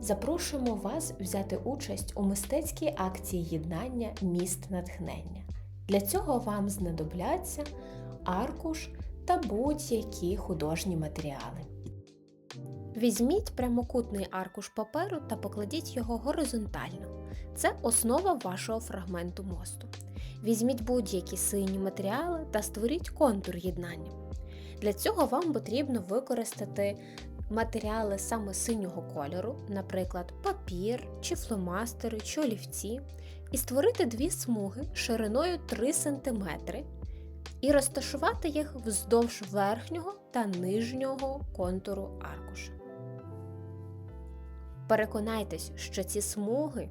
Запрошуємо вас взяти участь у мистецькій акції єднання міст натхнення. Для цього вам знадобляться аркуш та будь-які художні матеріали. Візьміть прямокутний аркуш паперу та покладіть його горизонтально. Це основа вашого фрагменту мосту. Візьміть будь-які сині матеріали та створіть контур єднання. Для цього вам потрібно використати матеріали саме синього кольору, наприклад, папір, чи фломастери, чи олівці, і створити дві смуги шириною 3 см і розташувати їх вздовж верхнього та нижнього контуру аркуша. Переконайтесь, що ці смуги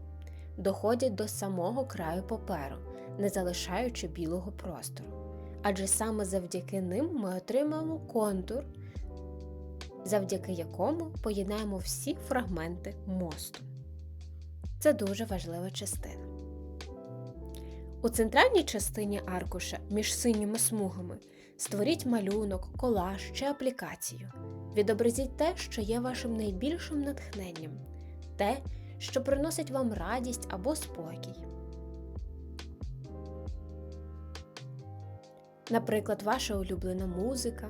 доходять до самого краю паперу, не залишаючи білого простору. Адже саме завдяки ним ми отримаємо контур, завдяки якому поєднаємо всі фрагменти мосту. Це дуже важлива частина. У центральній частині аркуша між синіми смугами створіть малюнок, колаж чи аплікацію. Відобразіть те, що є вашим найбільшим натхненням, те, що приносить вам радість або спокій. Наприклад, ваша улюблена музика,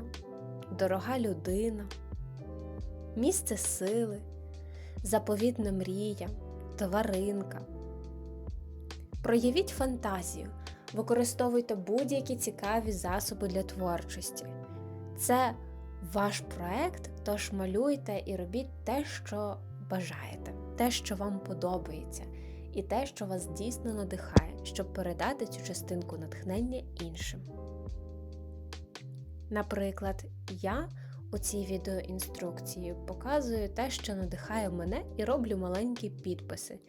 дорога людина, місце сили, заповітна мрія, тваринка. Проявіть фантазію, використовуйте будь-які цікаві засоби для творчості. Це ваш проект, тож малюйте і робіть те, що бажаєте, те, що вам подобається, і те, що вас дійсно надихає, щоб передати цю частинку натхнення іншим. Наприклад, я у цій відеоінструкції показую те, що надихає мене, і роблю маленькі підписи.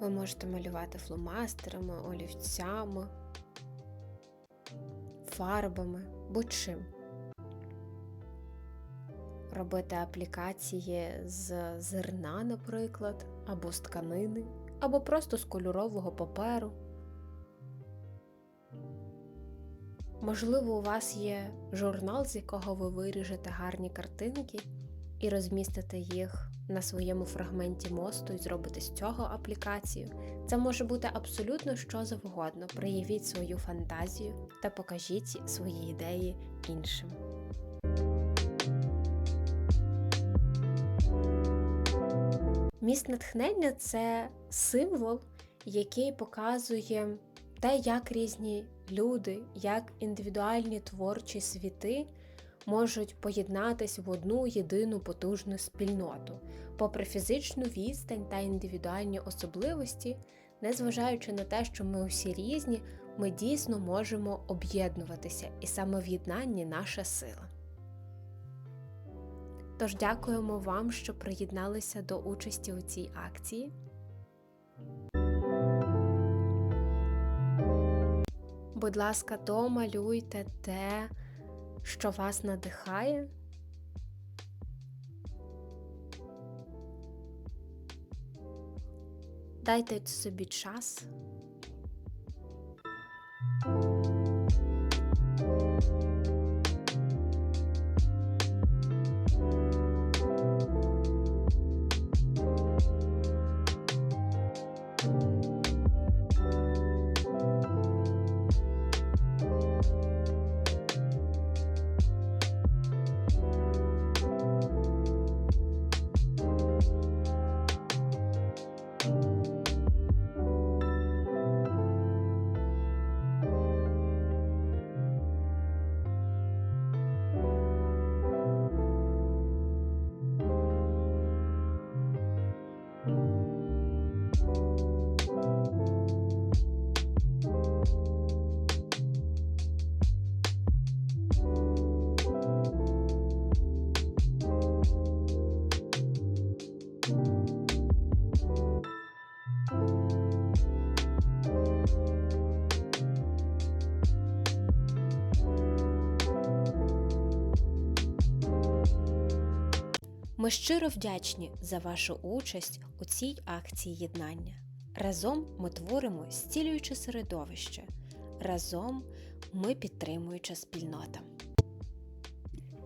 Ви можете малювати фломастерами, олівцями, фарбами, будь-чим. Робити аплікації з зерна, наприклад, або з тканини, або просто з кольорового паперу. Можливо, у вас є журнал, з якого ви виріжете гарні картинки і розмістите їх на своєму фрагменті мосту і зробите з цього аплікацію. Це може бути абсолютно що завгодно. Проявіть свою фантазію та покажіть свої ідеї іншим. Міст натхнення це символ, який показує те, як різні люди, як індивідуальні творчі світи можуть поєднатись в одну єдину потужну спільноту, попри фізичну відстань та індивідуальні особливості, незважаючи на те, що ми усі різні, ми дійсно можемо об'єднуватися, і саме в єднанні наша сила. Тож дякуємо вам, що приєдналися до участі у цій акції. Будь ласка, домалюйте те, що вас надихає. Дайте собі час. Ми щиро вдячні за вашу участь у цій акції єднання. Разом ми творимо стілююче середовище. Разом ми підтримуюча спільнота.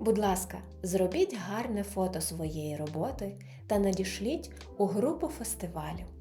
Будь ласка, зробіть гарне фото своєї роботи та надішліть у групу фестивалю.